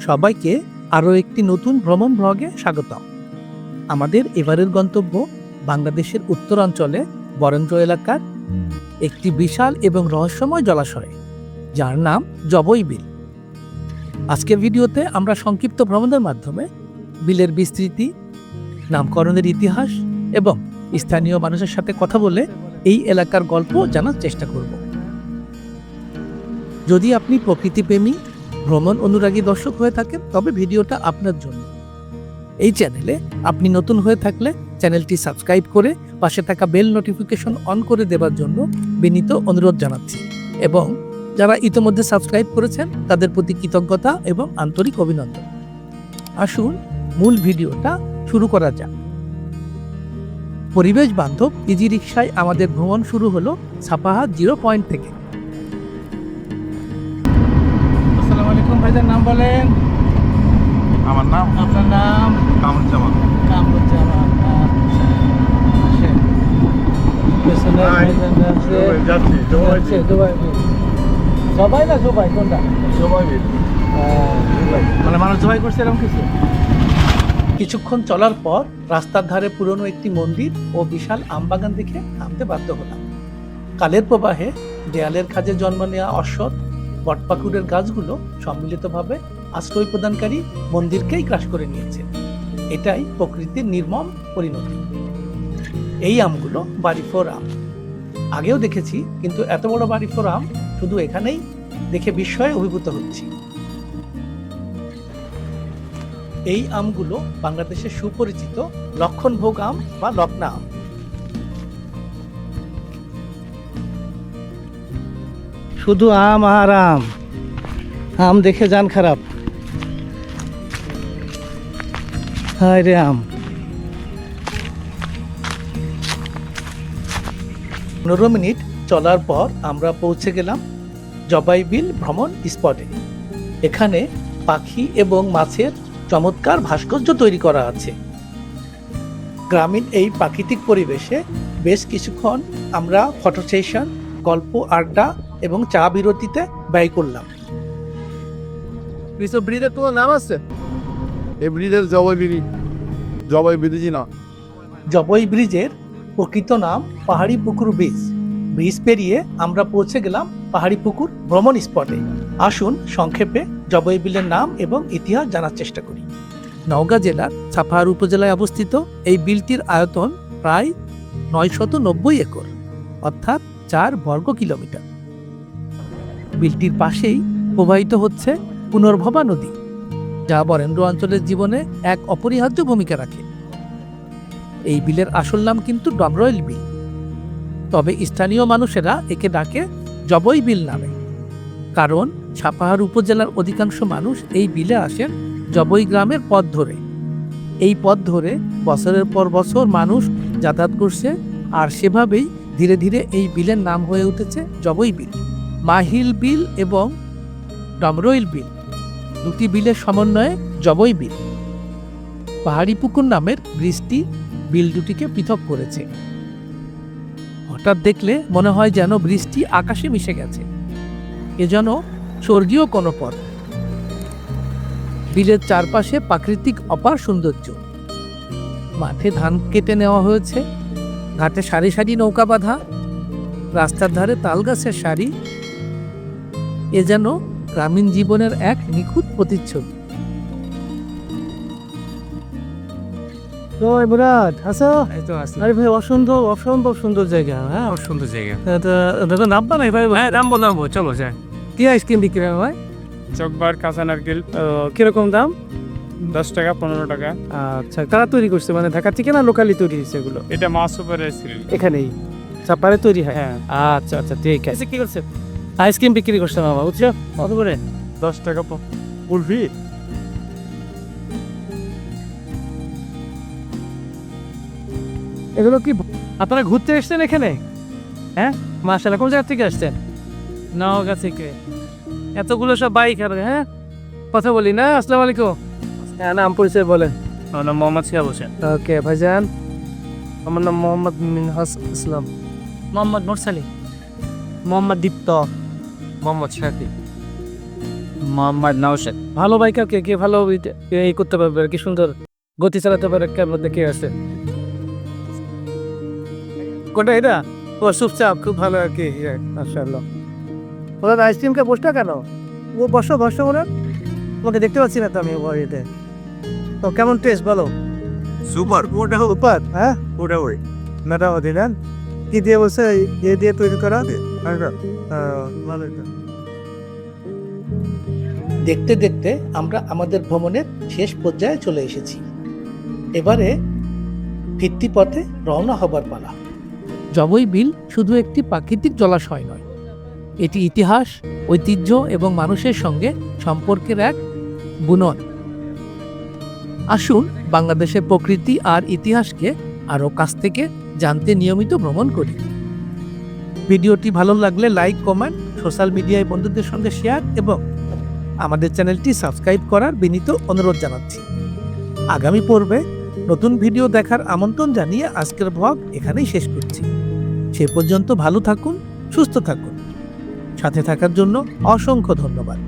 সবাইকে আরও একটি নতুন ভ্রমণ ব্লগে স্বাগত। আমাদের এবারের গন্তব্য বাংলাদেশের উত্তরাঞ্চলে বরেন্দ্র এলাকার একটি বিশাল এবং রহস্যময় জলাশয়, যার নাম জবই বিল। আজকের ভিডিওতে আমরা সংক্ষিপ্ত ভ্রমণের মাধ্যমে বিলের বিস্তৃতি, নামকরণের ইতিহাস এবং স্থানীয় মানুষের সাথে কথা বলে এই এলাকার গল্প জানার চেষ্টা করব। যদি আপনি প্রকৃতিপ্রেমী ভ্রমণ অনুরাগী দর্শক হয়ে থাকেন তবে ভিডিওটা আপনার জন্য। এই চ্যানেলে আপনি নতুন হয়ে থাকলে চ্যানেলটি সাবস্ক্রাইব করে পাশে থাকা বেল নোটিফিকেশন অন করে দেওয়ার জন্য বিনীত অনুরোধ জানাচ্ছি। এবং যারা ইতিমধ্যে সাবস্ক্রাইব করেছেন, তাদের প্রতি কৃতজ্ঞতা এবং আন্তরিক অভিনন্দন। আসুন, মূল ভিডিওটা শুরু করা যাক। পরিবেশ বান্ধব, ইজি রিক্সায় আমাদের ভ্রমণ শুরু হলো ছাপাহা জিরো পয়েন্ট থেকে। ভাইজান নাম বলেন। আমার নাম? আপনার নাম? কামরুজ্জামান। কামরুজ্জামান আচ্ছা। জবাই না জবাই কোনটা? মানে মানুষ জবাই করছে এরকম কিছু? কিছুক্ষণ চলার পর রাস্তার ধারে পুরনো একটি মন্দির ও বিশাল আমবাগান দেখে থামতে বাধ্য হলাম। কালের প্রবাহে দেয়ালের খাজে জন্ম নেওয়া অশ্বত বটপাকুড়ের গাছগুলো সম্মিলিতভাবে আশ্রয় প্রদানকারী মন্দিরকেই গ্রাস করে নিয়েছে। এটাই প্রকৃতির নির্মম পরিণতি। এই আমগুলো বাড়িফোর আম। আগেও দেখেছি, কিন্তু এত বড় বাড়িফোর আম শুধু এখানেই দেখে বিস্ময়ে অভিভূত হচ্ছি। এই আমগুলো বাংলাদেশের সুপরিচিত লক্ষণভোগ আম বা লকনা আম। শুধু আম আর আম। আম দেখে যান খারাপ। হায় রে আম। পনেরো মিনিট চলার পর আমরা পৌঁছে গেলাম জবাই বিল ভ্রমণ স্পটে। এখানে পাখি এবং মাছের চমৎকার ভাস্কর্য তৈরি করা আছে। গ্রামীণ এই প্রাকৃতিক পরিবেশে বেশ কিছুক্ষণ আমরা ফটো সেশন, গল্প আড্ডা এবং চা বিরতিতে ব্যয় করলাম। বিশব ব্রিজের কোনো নাম আছে? এই ব্রিজের জবাই বিড়ি জবাই বিড়ি না। জবই ব্রিজের প্রকৃত নাম পাহাড়ি পুকুর ব্রিজ। ব্রিজ পেরিয়ে আমরা পৌঁছে গেলাম পাহাড়ি পুকুর ভ্রমণ স্পটে। আসুন সংক্ষেপে জবই বিলের নাম এবং ইতিহাস জানার চেষ্টা করি। নওগাঁ জেলার ছাপাহার উপজেলায় অবস্থিত এই বিলটির আয়তন প্রায় নয়শত নব্বই একর অর্থাৎ চার বর্গ কিলোমিটার। বিলটির পাশেই প্রবাহিত হচ্ছে পুনর্ভবা নদী, যা বরেন্দ্র অঞ্চলের জীবনে এক অপরিহার্য ভূমিকা রাখে। এই বিলের আসল নাম কিন্তু ডমরয়েল বিল। তবে স্থানীয় মানুষেরা একে ডাকে জবই বিল নামে। কারণ ছাপাহার উপজেলার অধিকাংশ মানুষ এই বিলে আসেন জবই গ্রামের পথ ধরে। এই পথ ধরে বছরের পর বছর মানুষ যাতায়াত করছে আর সেভাবেই ধীরে ধীরে এই বিলের নাম হয়ে উঠেছে জবই বিল। মাহিল বিল এবং ডমরইল বিল। দুটি বিলের সমন্বয়ে জবই বিল। পাহাড়ি পুকুর নামের ব্রিজটি বিল দুটিকে পৃথক করেছে। হঠাৎ দেখলে মনে হয় যেন বৃষ্টি আকাশে মিশে গেছে। এ যেন স্বর্গীয় কোনো পথ। বিলের চারপাশে প্রাকৃতিক অপার সৌন্দর্য। মাঠে ধান কেটে নেওয়া হয়েছে। ঘাটে সারি সারি নৌকা বাঁধা। রাস্তার ধারে তাল গাছের সারি। এ যেন গ্রামীণ জীবনের এক নিখুঁত প্রতিচ্ছবি। মুরাদ আরে ভাই অসম্ভব অসম্ভব সুন্দর জায়গা হ্যাঁ? সুন্দর জায়গা। দাদা নামবা নাই ভাই? হ্যাঁ নামবো নামবো চলো যাই। কি আইসক্রিম বিক্রি হয় ভাই? চকবার কাঁচা নারকেল কীরকম দাম? দশ টাকা পনেরো টাকা। আচ্ছা কারা তৈরি করছে? মানে ঢাকা থেকে না লোকালি তৈরি হয়েছে এগুলো? এটা মাছ সুপার এখানেই। তৈরি হয়? হ্যাঁ। আচ্ছা আচ্ছা ঠিক আছে। কি করছে? আইসক্রিম বিক্রি করছে বাবা বুঝছ? কত করে? দশ টাকা কুলফি? এগুলো কি আপনারা ঘুরতে এসেছেন এখানে? হ্যাঁ? মার্শাল্লাহ কোন জায়গা থেকে আসছেন? নওগাঁ থেকে। এতগুলো সব বাইক আর হ্যাঁ? কথা বলি না? আসসালামু আলাইকুম। হ্যাঁ নাম পরিচয় বলেন। আমার নাম মোহাম্মদ সিয়া হোসেন। ওকে ভাইজান। আমার নাম মোহাম্মদ মিনহাস ইসলাম। মোহাম্মদ মোরসালি। মোহাম্মদ দীপ্ত। মোহাম্মদ শাফি। মোহাম্মদ নওশেদ। ভালো বাইকার কে? কে ভালো এই করতে পারবে? কি সুন্দর গতি চালাতে পারে? কার মধ্যে কে আছে কোনটা এটা? ও চুপচাপ খুব ভালো আর কি। মাশাআল্লাহ। ওরা আইসক্রিম কে বসটা কেন? ও বসো বসো ওরা। তোমাকে দেখতে পাচ্ছি না তো আমি বাড়িতে তো কেমন টেস্ট বলো। সুপার। ওটা সুপার হ্যাঁ? ওটা ওই। ওদি না কি দিয়ে বলছে? ইয়ে দিয়ে তৈরি করা? দেখতে দেখতে আমরা আমাদের ভ্রমণের শেষ পর্যায়ে চলে এসেছি। এবারে ভিত্তি পথে রওনা হবার পালা। জবই বিল শুধু একটি প্রাকৃতিক জলাশয় নয় এটি ইতিহাস ঐতিহ্য এবং মানুষের সঙ্গে সম্পর্কের এক বুনন। আসুন বাংলাদেশের প্রকৃতি আর ইতিহাসকে আরও কাছ থেকে জানতে নিয়মিত ভ্রমণ করি। ভিডিওটি ভালো লাগলে লাইক, কমেন্ট, সোশ্যাল মিডিয়ায় বন্ধুদের সঙ্গে শেয়ার এবং আমাদের চ্যানেলটি সাবস্ক্রাইব করার বিনীত অনুরোধ জানাচ্ছি। আগামী পর্বে নতুন ভিডিও দেখার আমন্ত্রণ জানিয়ে আজকের ভ্লগ এখানেই শেষ করছি। সে পর্যন্ত ভালো থাকুন, সুস্থ থাকুন। সাথে থাকার জন্য অসংখ্য ধন্যবাদ।